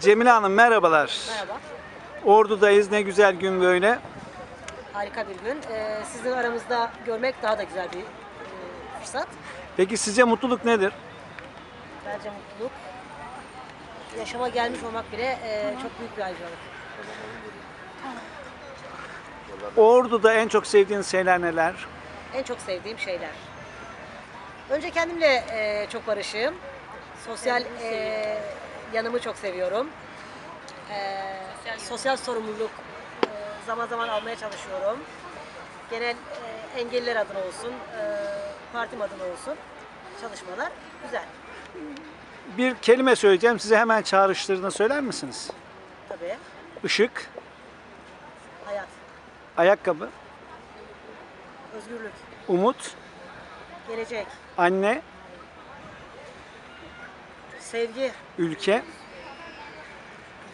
Cemile Hanım merhabalar. Merhaba. Ordu'dayız. Ne güzel gün böyle. Harika bir gün. Ee, sizin aramızda görmek daha da güzel bir e, fırsat. Peki sizce mutluluk nedir? Bence mutluluk. Yaşama gelmiş olmak bile e, çok büyük bir ayrıcalık. Ordu'da en çok sevdiğiniz şeyler neler? En çok sevdiğim şeyler. Önce kendimle e, çok barışığım. Sosyal e, yanımı çok seviyorum. E, sosyal sorumluluk e, zaman zaman almaya çalışıyorum. Genel e, engelliler adına olsun, e, partim adına olsun çalışmalar güzel. Bir kelime söyleyeceğim. Size hemen çağrıştırdığını söyler misiniz? Tabii. Işık, Hayat, ayakkabı, özgürlük, umut, gelecek, anne, sevgi, ülke,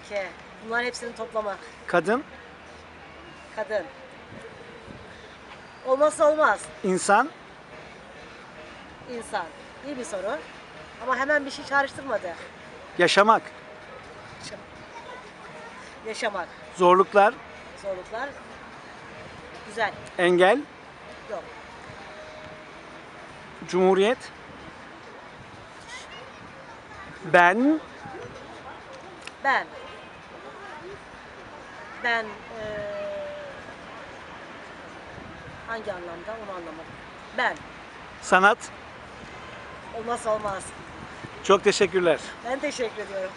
ülke. Bunların hepsinin toplamı. kadın, Kadın. Olmazsa olmaz. insan, İnsan. İyi bir soru. Ama hemen bir şey çağrıştırmadı. yaşamak, Yaşamak, zorluklar, zorluklar. Güzel. engel, Yok. cumhuriyet, ben, Ben. Ben eee, hangi anlamda onu anlamadım. Ben. sanat. Olmazsa olmaz. Çok teşekkürler. Ben teşekkür ediyorum.